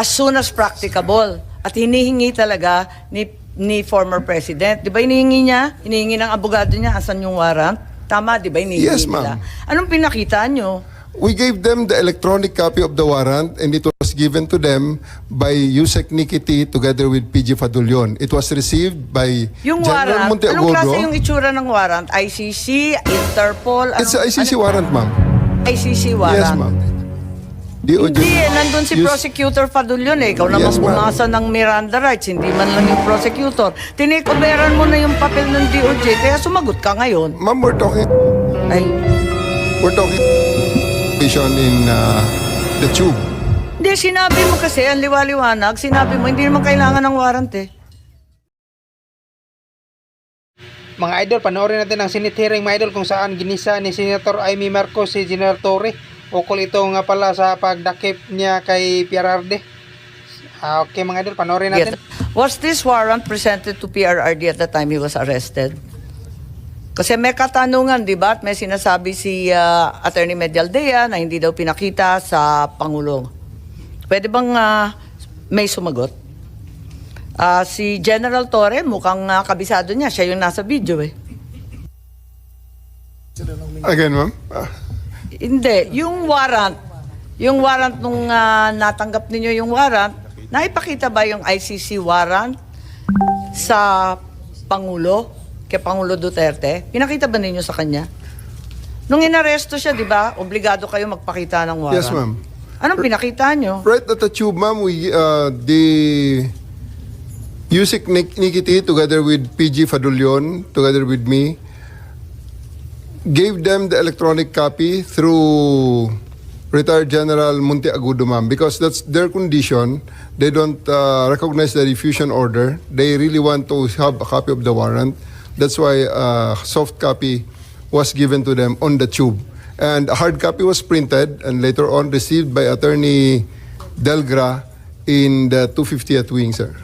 as soon as practicable. At hinihingi talaga ni ni former president. Di ba hinihingi niya? Hinihingi ng abogado niya, asan yung warrant? Tama, di ba hinihingi Yes, nila? ma'am. Anong pinakita nyo? We gave them the electronic copy of the warrant and it was given to them by Yusek Nikiti together with PG Fadulion. It was received by Yung General warrant, anong klase yung Monteagudo. itsura ng warrant? ICC, Interpol? It's a ICC ano- warrant, ma'am. ICC warrant. Yes, ma'am. DOJ. Hindi eh, nandun si Prosecutor Fadulyon eh. Ikaw naman Yes, ma'am. bumasa ng Miranda rights, hindi man lang yung prosecutor. Tinikoberan mo na yung papel ng DOJ, kaya sumagot ka ngayon. Ma'am, we're talking, Ay, we're talking in uh, the tube. hindi, sinabi mo kasi, ang liwaliwanag, sinabi mo, hindi naman kailangan ng warrant eh. Mga idol, panoorin natin ang Senate hearing mga idol kung saan ginisa ni Senator Amy Marcos si General Torre ukol ito nga pala sa pagdakip niya kay PRRD. Ah, okay mga idol, panoorin natin. Yes. Was this warrant presented to PRRD at the time he was arrested? Kasi may katanungan, di ba? At may sinasabi si ah, Attorney Medialdea na hindi daw pinakita sa Pangulo. Pwede bang ah, may sumagot? Ah, si General Torre, mukhang ah, kabisado niya. Siya yung nasa video eh. Again, ma'am. Ah, Hindi, yung warrant, yung warrant nung ah, natanggap ninyo yung warrant, naipakita ba yung ICC warrant sa Pangulo, kay Pangulo Duterte? Pinakita ba ninyo sa kanya? Nung inaresto siya, di ba, obligado kayo magpakita ng warrant. Yes, ma'am. Anong pinakita nyo? Right at the tube, ma'am, we, uh, the Yusik Nik- Nikiti together with PG Fadulion, together with me, gave them the electronic copy through retired General Monteagudo, ma'am, because that's their condition. They don't uh, recognize the diffusion order. They really want to have a copy of the warrant. That's why uh, soft copy was given to them on the tube. And a hard copy was printed and later on received by Attorney Delgra in the 250th wing, sir.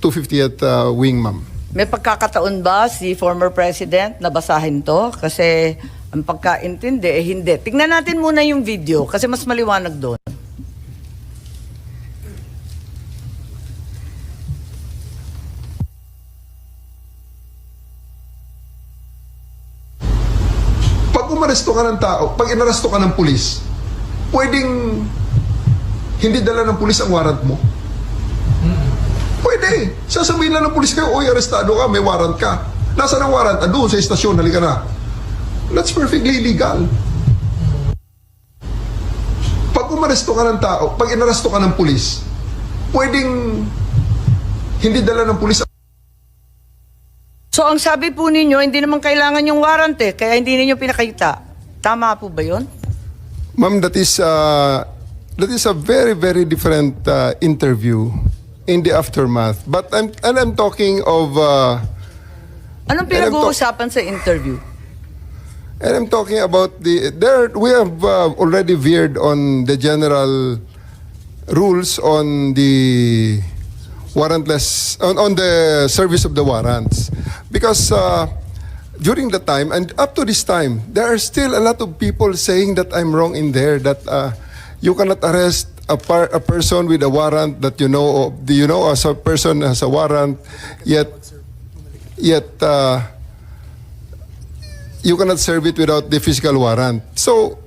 250th uh, wing, ma'am. May pagkakataon ba si former president na basahin to? Kasi ang pagkaintindi, eh hindi. Tingnan natin muna yung video kasi mas maliwanag doon. pag umaresto ka ng tao, pag inaresto ka ng pulis, pwedeng hindi dala ng pulis ang warrant mo? Pwede. Sasabihin lang ng pulis kayo, oy, arestado ka, may warrant ka. Nasaan ang warrant? Ah, doon sa istasyon, halika na. That's perfectly legal. Pag umaresto ka ng tao, pag inaresto ka ng pulis, pwedeng hindi dala ng pulis So ang sabi po ninyo, hindi naman kailangan yung warrant eh, kaya hindi ninyo pinakita. Tama po ba yun? Ma'am, that is uh, that is a very very different uh, interview in the aftermath. But I'm and I'm talking of uh, Anong pinag-uusapan sa interview? and I'm talking about the there we have uh, already veered on the general rules on the warrantless on, on the service of the warrants because uh, during the time and up to this time there are still a lot of people saying that I'm wrong in there that uh, you cannot arrest a, par- a person with a warrant that you know of, do you know as a person has a warrant yet yet uh, you cannot serve it without the physical warrant so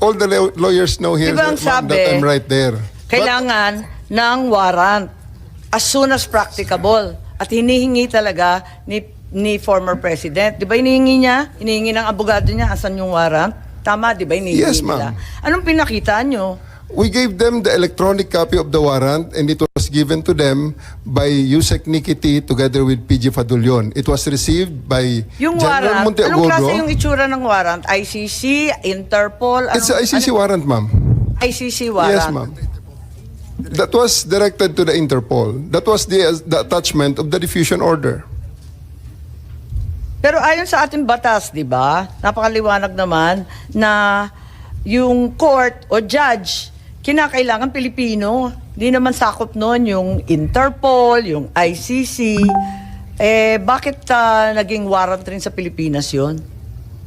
all the law- lawyers know here Di ba ang that, sabi, that I'm right there But- Kailangan ng warrant as soon as practicable. At hinihingi talaga ni, ni former president. Di ba hinihingi niya? Hinihingi ng abogado niya, asan yung warrant? Tama, di ba hinihingi Yes, nila? ma'am. Anong pinakita nyo? We gave them the electronic copy of the warrant and it was given to them by Yusek Nikiti together with PG Fadulion. It was received by Yung General warrant, anong klase yung Monteagudo. itsura ng warrant? ICC, Interpol? It's a anong- ICC warrant, ma'am. ano- ICC warrant. Yes, ma'am. That was directed to the Interpol. That was the, the attachment of the diffusion order. Pero ayon sa ating batas, di ba? Napakaliwanag naman na yung court o judge, kinakailangan Pilipino. Di naman sakop noon yung Interpol, yung ICC. Eh, bakit ah, naging warrant rin sa Pilipinas yon?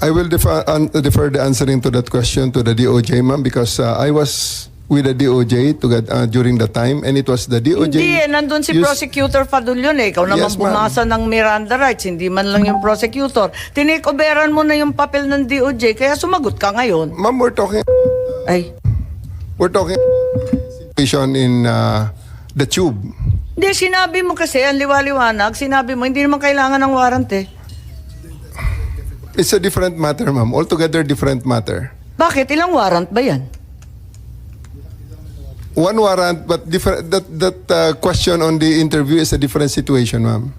I will defer, an, defer the answering to that question to the DOJ, ma'am, because uh, I was with the DOJ to get, uh, during the time and it was the DOJ. Hindi eh, nandun si used- Prosecutor Fadulyon eh. Ikaw naman Yes, bumasa ng Miranda rights, hindi man lang yung prosecutor. Tinikoberan mo na yung papel ng DOJ, kaya sumagot ka ngayon. Ma'am, we're talking Ay, we're talking situation in uh, the tube. hindi, sinabi mo kasi, ang liwaliwanag, sinabi mo, hindi naman kailangan ng warrant eh. It's a different matter, ma'am. Altogether different matter. Bakit? Ilang warrant ba yan? One warrant, but different. That that uh, question on the interview is a different situation, ma'am.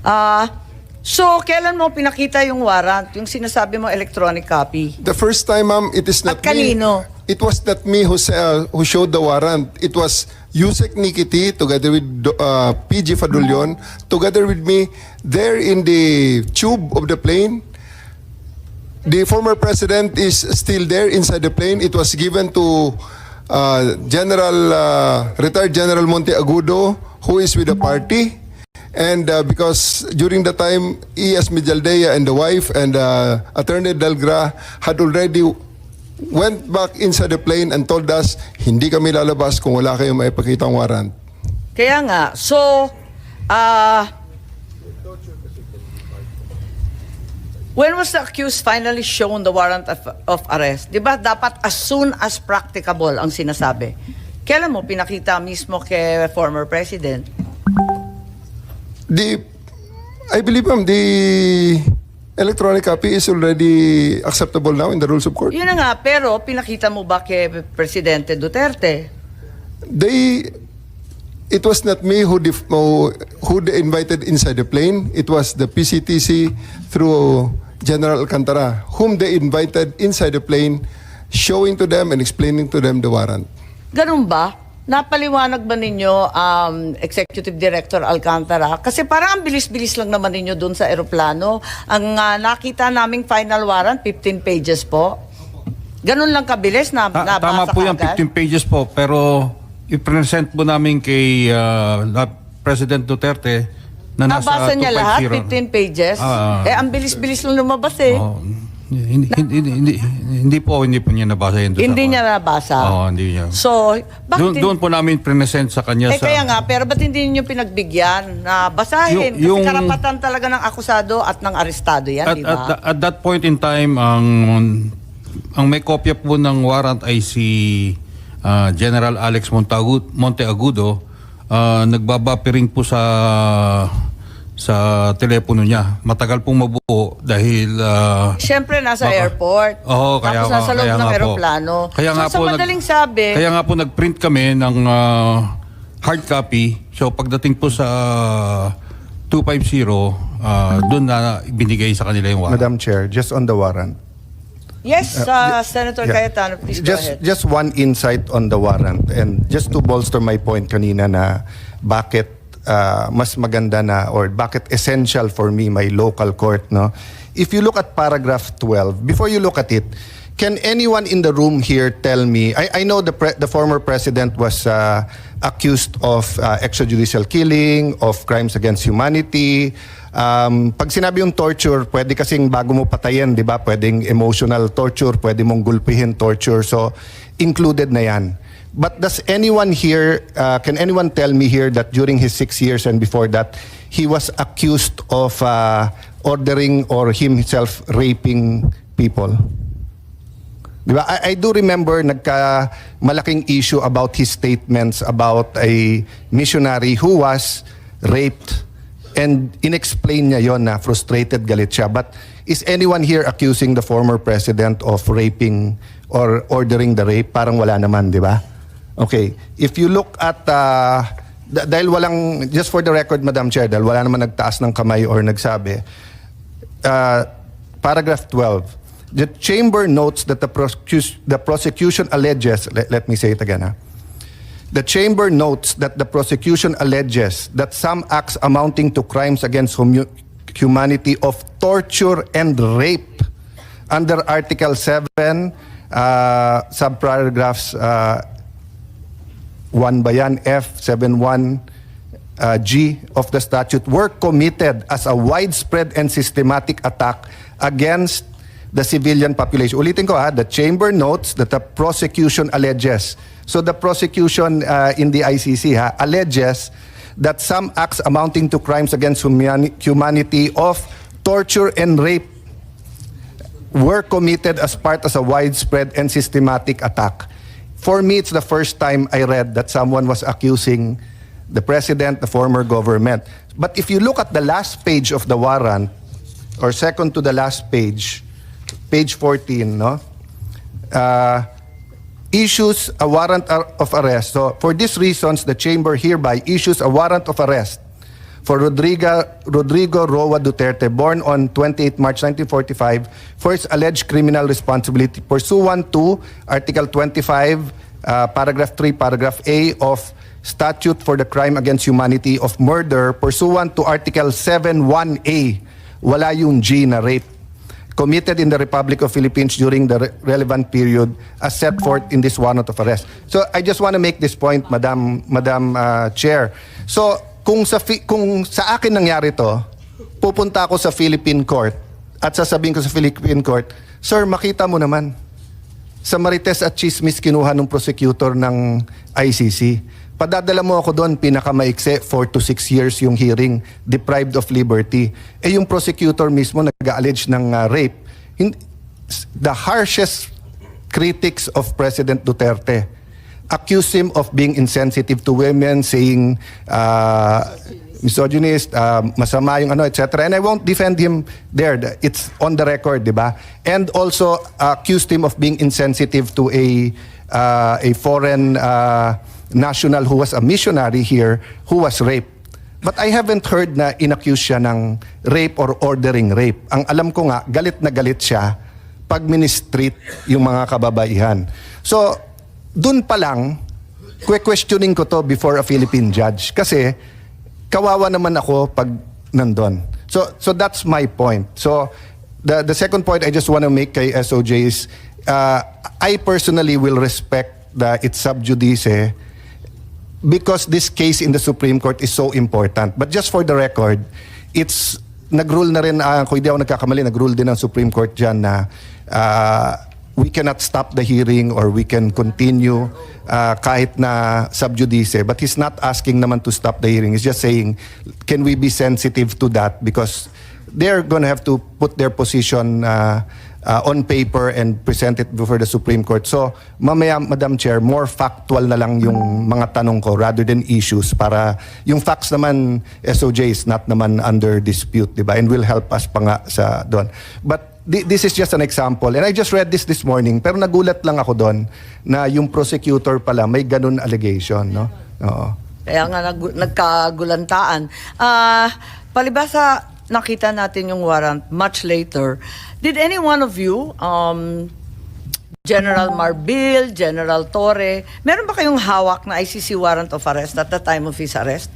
Ah, so, kailan mo pinakita yung warrant? Yung sinasabi mo electronic copy? The first time, ma'am, it is not At kanino? me. It was not me who sa- who showed the warrant. It was Yusek Nikiti together with uh, PG Fadulyon together with me there in the tube of the plane. The former president is still there inside the plane. It was given to uh, General uh, retired General Monte Agudo, who is with the party. And uh, because during the time, E.S. Mijaldea and the wife and uh, Attorney Delgra had already went back inside the plane and told us, hindi kami lalabas kung wala kayong maipakita ang warrant. Kaya nga, so, ah, when was the accused finally shown the warrant of, of arrest? Di ba dapat as soon as practicable ang sinasabi? Kailan mo pinakita mismo kay former president? The, I believe, ma'am, the electronic copy is already acceptable now in the rules of court. Yun na nga, pero pinakita mo ba kay Presidente Duterte? They, it was not me who, def, who, who they invited inside the plane. It was the PCTC through General Alcantara, whom they invited inside the plane, showing to them and explaining to them the warrant. Ganun ba? Napaliwanag ba ninyo, um, Executive Director Alcantara? Kasi parang ang bilis-bilis lang naman ninyo dun sa eroplano. Ang ah, nakita naming final warrant, 15 pages po. Ganun lang kabilis na Ta- nabasa tama po kaagad? 15 pages po. Pero i-present po namin kay uh, President Duterte na nasa Nabasa niya lahat, 15 250. pages? Ah. eh, ang bilis-bilis lang lumabas eh. Oh, hindi, hindi, hindi, hindi, hindi po, hindi po niya nabasa yun. doon sa Hindi niya nabasa. Oo, hindi niya. So, bakit Doon, doon po namin present sa kanya Eh sa... kaya nga, pero ba't hindi niyo pinagbigyan na basahin? Yung- yung- Kasi karapatan talaga ng akusado at ng arestado yan, at, di ba? at, at that point in time, ang ang may kopya po ng warrant ay si ah, General Alex Montagu- Monteagudo. Ah, nagbabapiring po sa sa telepono niya. Matagal pong mabuo dahil ah, Siyempre, nasa Baka- airport. Oo, kaya Tapos nasa loob kaya ng aeroplano. Kaya so, nga sa po nag- madaling sabi, Kaya nga po nag-print kami ng ah, hard copy. So pagdating po sa 250, ah, doon na binigay sa kanila yung warrant. Madam Chair, just on the warrant. yes, uh, Senator Yeah. Cayetano, please just, go ahead. Just one insight on the warrant and just to bolster my point kanina na bakit uh, mas maganda na or bakit essential for me my local court no. If you look at paragraph 12, before you look at it, can anyone in the room here tell me I, I know the pre- the former president was uh, accused of uh, extrajudicial killing, of crimes against humanity. Um, pag sinabi yung torture, pwede kasing bago mo patayin, di ba? Pwedeng emotional torture, pwede mong gulpihin torture. So, included na yan. But does anyone here, uh, can anyone tell me here that during his six years and before that, he was accused of uh, ordering or himself raping people? Di? I, I do remember nagka malaking issue about his statements about a missionary who was raped and inexplain niya yon na frustrated galit siya. But is anyone here accusing the former president of raping or ordering the rape? Parang wala naman, di ba? Okay. If you look at uh, da- dahil walang just for the record Madam Chair, dahil wala naman nagtaas ng kamay or nagsabi, uh, paragraph 12. The chamber notes that the, prosecus- the prosecution alleges, let, let me say it again. ah. The chamber notes that the prosecution alleges that some acts amounting to crimes against humu- humanity of torture and rape under Article 7, uh, subparagraphs uh, 1 ba yan? F, 71, uh, of the statute were committed as a widespread and systematic attack against the civilian population. Ulitin ko ha, the chamber notes that the prosecution alleges. So the prosecution uh, in the ICC ha, alleges that some acts amounting to crimes against humani- humanity of torture and rape were committed as part of a widespread and systematic attack. For me, it's the first time I read that someone was accusing the president, the former government. But if you look at the last page of the warrant, or second to the last page, page 14, no? Uh, issues a warrant ar- of arrest. So, for these reasons, the chamber hereby issues a warrant of arrest for Rodrigo, Rodrigo Roa Duterte, born on 28 March 1945, for his alleged criminal responsibility pursuant to Article 25, uh, Paragraph 3, Paragraph A of Statute for the Crime Against Humanity of Murder, pursuant to Article 7.1A, wala yung G na rape committed in the Republic of Philippines during the re- relevant period as set forth in this warrant of arrest. So I just want to make this point, Madam Madam uh, Chair. So kung sa kung sa akin nangyari to, pupunta ako sa Philippine court at sasabihin ko sa Philippine court, Sir, makita mo naman. Sa Marites at Chismis kinuha ng prosecutor ng ICC. Padadala mo ako doon, pinakamaikse, 4 to 6 years yung hearing, deprived of liberty. Eh yung prosecutor mismo nag-allege ng uh, rape. Hin- the harshest critics of President Duterte accuse him of being insensitive to women, saying uh, misogynist, uh, masama yung ano, etc. And I won't defend him there. It's on the record, di ba? And also accused him of being insensitive to a uh, a foreign uh, national who was a missionary here who was raped. But I haven't heard na inaccuse siya ng rape or ordering rape. Ang alam ko nga, galit na galit siya pag ministreat yung mga kababaihan. So, dun pa lang, questioning ko to before a Philippine judge. Kasi, kawawa naman ako pag nandun. So, so that's my point. So, the, the second point I just want to make kay SOJ is, uh, I personally will respect the it's sub judice because this case in the Supreme Court is so important. But just for the record, it's nag-rule na rin, uh, kung hindi ako nagkakamali, nag-rule din ang Supreme Court dyan na uh, we cannot stop the hearing or we can continue uh, kahit na sub judice. But he's not asking naman to stop the hearing. He's just saying, can we be sensitive to that? Because they're going to have to put their position uh, uh, on paper and present it before the Supreme Court. So, mamaya, Madam Chair, more factual na lang yung mga tanong ko rather than issues para yung facts naman, SOJ is not naman under dispute, di ba? And will help us pa nga sa doon. But this is just an example. And I just read this this morning, pero nagulat lang ako doon na yung prosecutor pala may ganun allegation, no? Oo. Kaya nga nag, nagkagulantaan. Ah, palibasa nakita natin yung warrant much later. Did any one of you, um, General Marbil, General Torre, meron ba kayong hawak na ICC warrant of arrest at the time of his arrest?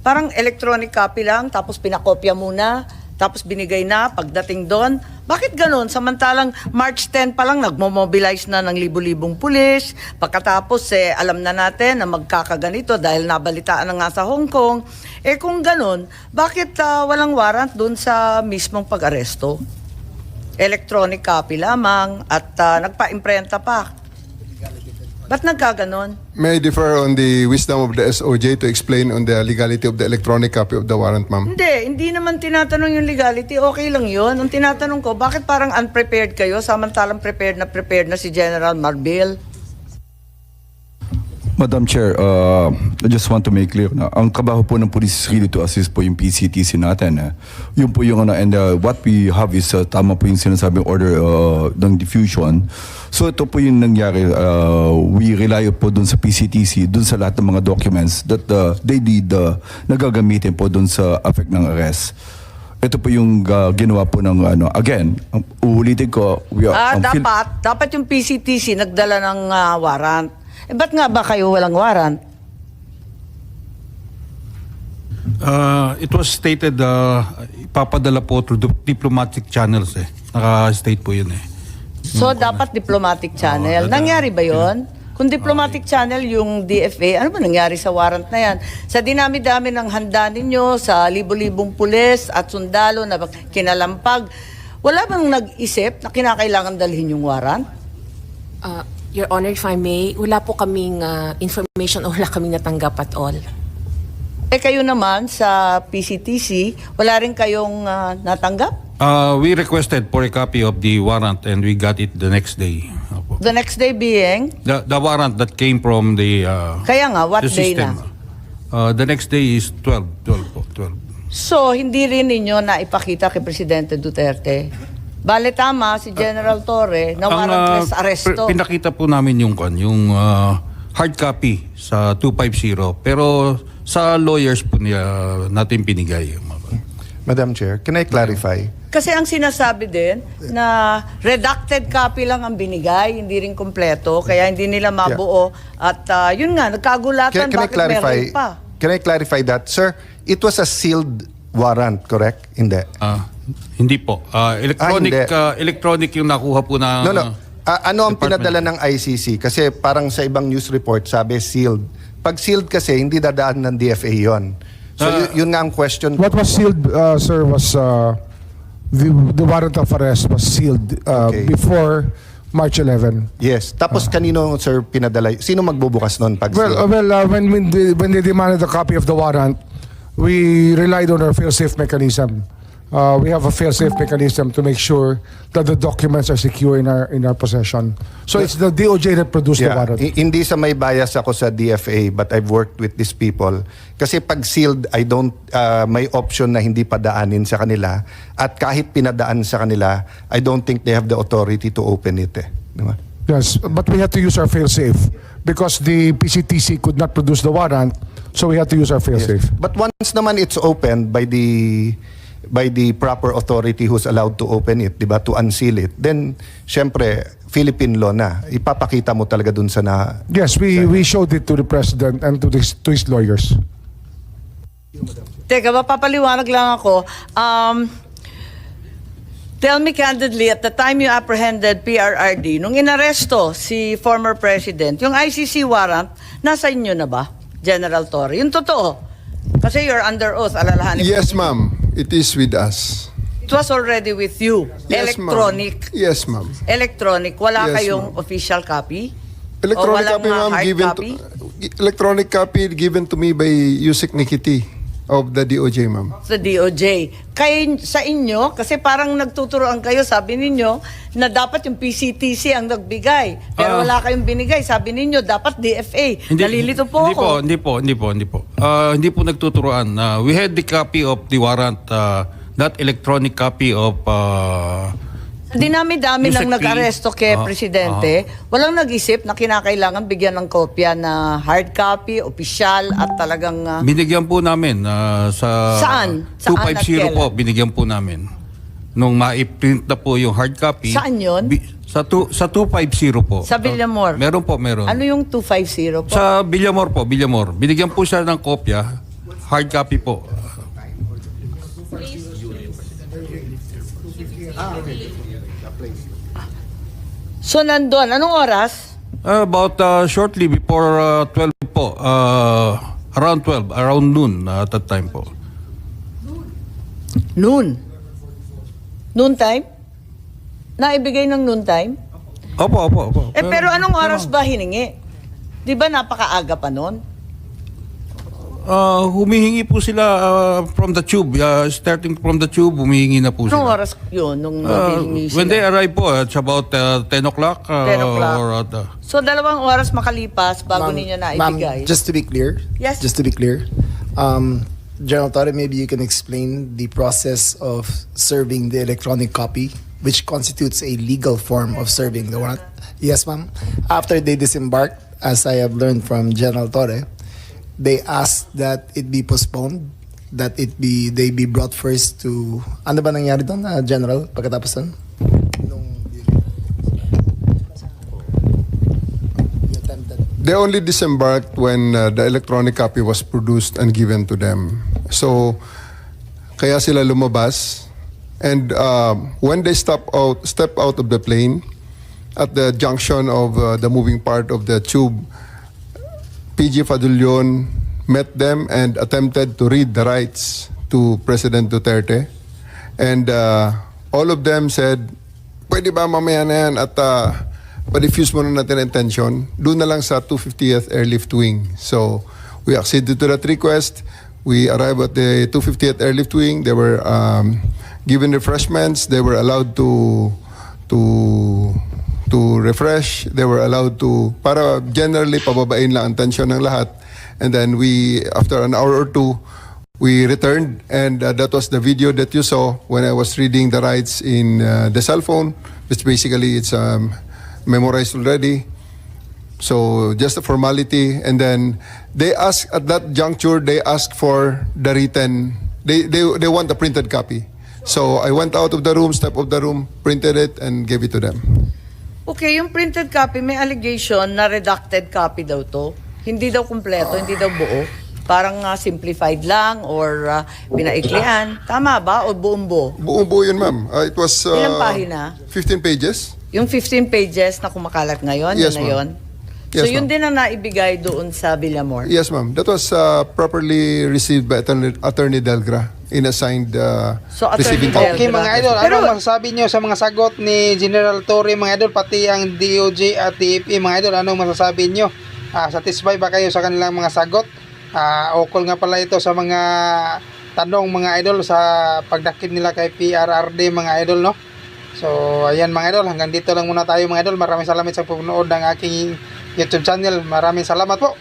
Parang electronic copy lang, tapos pinakopya muna, tapos binigay na pagdating doon. Bakit ganun? Samantalang March 10 pa lang nagmo-mobilize na ng libu-libong pulis. Pagkatapos eh, alam na natin na magkakaganito dahil nabalitaan na nga sa Hong Kong. Eh kung ganun, bakit ah, walang warrant doon sa mismong pag-aresto? Electronic copy lamang at ah, nagpa-imprenta pa. Ba't nagkaganon? May I differ on the wisdom of the SOJ to explain on the legality of the electronic copy of the warrant, ma'am? Hindi, hindi naman tinatanong yung legality. Okay lang yun. Ang tinatanong ko, bakit parang unprepared kayo samantalang prepared na prepared na si General Marbil? Madam Chair, uh, I just want to make clear na ang kabaho po ng police is really to assist po yung PCTC natin. Eh. Yun po yung ano, and uh, what we have is uh, tama po yung sinasabing order uh, ng diffusion. So ito po yung nangyari, uh, we rely po dun sa PCTC, dun sa lahat ng mga documents that uh, they did uh, nagagamitin po dun sa effect ng arrest. Ito po yung uh, ginawa po ng ano, again, ang uulitin ko, we are, Ah, ang Phil- dapat, dapat yung PCTC nagdala ng ah, warrant. Eh, ba't nga ba kayo walang warrant? Uh, it was stated uh, ipapadala po through diplomatic channels eh. Naka-state po yun eh. So, dapat diplomatic channel. Oo, nangyari ba yon? Kung diplomatic channel yung DFA, ano ba nangyari sa warrant na yan? Sa dinami-dami ng handa ninyo, sa libo-libong pulis at sundalo na kinalampag, Wala bang nag-isip na kinakailangan dalhin yung warrant? Uh, Your Honor, if I may, wala po kaming uh, information o wala kaming natanggap at all. Eh kayo naman sa PCTC, wala rin kayong ah, natanggap? Uh, we requested for a copy of the warrant and we got it the next day. Opo. The next day being, The, the warrant that came from the, uh, kaya nga, what the day system. na? Uh, the next day is 12, 12 po, 12. So, hindi rin ninyo na ipakita kay Presidente Duterte. Bale tama si General Torre na Ang, warrantless uh, arresto. pr- pinakita po namin yung kan, yung uh, hard copy sa 250 pero sa lawyers po niya natin pinigay. Madam Chair, can I clarify? Kasi ang sinasabi din na redacted copy lang ang binigay, hindi rin kompleto, kaya hindi nila mabuo. At ah, yun nga, nagkagulatan, Can, can I bakit clarify? meron pa? Can I clarify that, sir? It was a sealed warrant, correct? Hindi. Ah, hindi po. Ah, electronic Ah, hindi. ah, electronic yung nakuha po na No, no. Ah, ano ang Department. pinadala ng ICC? Kasi parang sa ibang news report, sabi sealed. Pag sealed kasi, hindi dadaan ng DFA yon. So, y- yun nga ang question. What was sealed, uh, sir, was uh, the, the warrant of arrest was sealed uh, Okay. before March 11. Yes. Tapos kanino, sir, pinadala? Sino magbubukas nun pag Well, uh, sealed? well, uh, when when they, when they demanded a copy of the warrant, we relied on our fail-safe mechanism. Uh, we have a fail-safe mechanism to make sure that the documents are secure in our in our possession. So it's the DOJ that produced the Yeah. warrant. I- hindi sa may bias ako sa DFA but I've worked with these people. Kasi pag sealed, I don't, uh, may option na hindi padaanin sa kanila. At kahit pinadaan sa kanila, I don't think they have the authority to open it. Eh. Di ba? Yes, but we had to use our fail-safe because the PCTC could not produce the warrant, so we had to use our fail-safe. But once naman it's opened by the by the proper authority who's allowed to open it, 'di ba, to unseal it, then syempre Philippine law na. Ipapakita mo talaga dun sa na Yes, we, we showed it to the president and to, this, to his lawyers. Teka, mapapaliwanag lang ako. Um, tell me candidly, at the time you apprehended PRRD, nung inaresto si former president, yung ICC warrant, nasa inyo na ba, General Torre? Yung totoo. Kasi you're under oath, alalahanin ko. Yes, ma'am. It is with us. It was already with you. Yes, ma'am. Electronic. Yes, ma'am. Electronic. Wala Yes, kayong ma'am. official copy? o Electronic walang copy, ma'am, hard given to electronic copy given to me by Yusek Nikiti of the DOJ, ma'am. sa DOJ. Kaya sa inyo, kasi parang nagtuturoan kayo, sabi ninyo, na dapat yung PCTC ang nagbigay. Pero Ah. wala kayong binigay. Sabi ninyo, dapat DFA. Nalilito po hindi ako. Po, hindi po, hindi po, hindi po. Ah, hindi po nagtuturoan. Ah, we had the copy of the warrant, ah, not electronic copy of ah, Dinami-dami P. nag-aresto kay Ah, Presidente. Walang nag-isip na kinakailangan bigyan ng kopya na hard copy, opisyal, at talagang... ah, binigyan po namin ah, sa Saan? Saan at 250 po, kailan? binigyan po namin. Nung ma-print na po yung hard copy. Saan yun? bi- sa, tu, sa 250 po. Sa Villamor? Ah, meron po, meron. ano yung 250 po? Sa Villamor po, Villamor. Binigyan po siya ng kopya, hard copy po. So, nandun. Anong oras? Uh, about uh, shortly before uh, 12 po, uh, around 12, around noon uh, at that time po. Noon. Noon time? Naibigay ng noon time? Opo, opo, opo. Eh pero anong oras ba hiningi? 'Di ba napakaaga pa noon? Uh, humihingi po sila uh, from the tube, uh, starting from the tube, humihingi na po Anong sila. oras 'yun nung Uh, hiningi when sila? they arrive po, it's about uh, 10 o'clock. Uh, 10 o'clock. Or at, uh, So dalawang oras makalipas bago ninyo naibigay. Ma'am, just to be clear. Yes. Just to be clear. Um, General Torre, maybe you can explain the process of serving the electronic copy, which constitutes a legal form of serving the warrant. Yes, ma'am. After they disembarked, as I have learned from General Torre, they asked that it be postponed, that it be they be brought first to ano ba nangyari doon, uh, General, pagkatapos doon? They only disembarked when uh, the electronic copy was produced and given to them. So, kaya sila lumabas. And um, when they step out, step out of the plane, at the junction of uh, the moving part of the tube, PG Fadulion met them and attempted to read the rights to President Duterte. And uh, all of them said, pwede ba mamaya na yan at uh, pa-diffuse muna natin ang tension. Doon na lang sa 250th Airlift Wing. So, we acceded to that request. We arrived at the 250th Airlift Wing. They were um, given refreshments. They were allowed to to to refresh. They were allowed to para generally pababain lang ang tension ng lahat. And then we after an hour or two we returned and uh, that was the video that you saw when I was reading the rights in uh, the cell phone which basically it's um, memorized already. So just a formality, and then they ask at that juncture they ask for the written. They they they want a printed copy. So I went out of the room, step of the room, printed it, and gave it to them. Okay, yung printed copy, may allegation na redacted copy daw to. Hindi daw kumpleto, hindi daw buo. Parang ah, simplified lang or uh, pinaiklian. Tama ba? O buong buo? Buong buo yun, ma'am. Uh, it was uh, Ilang pahina? 15 pages. Yung 15 pages na kumakalat ngayon, Yes, yun na yun? So Yes, yun ma'am. din ang naibigay doon sa Villamor? Yes, ma'am. That was uh, properly received by Attorney, Attorney Delgra in assigned uh, So, Attorney receiving Delgra- copy. Okay mga idol, Pero- ano masasabi nyo sa mga sagot ni General Torre mga idol, pati ang DOJ at TFE mga idol, anong masasabi nyo? Ah, satisfy ba kayo sa kanilang mga sagot? Ah, ukol nga pala ito sa mga tanong mga idol sa pagdakip nila kay PRRD mga idol no? So ayan mga idol, hanggang dito lang muna tayo mga idol. Maraming salamat sa panonood ng aking YouTube channel. Maraming salamat po.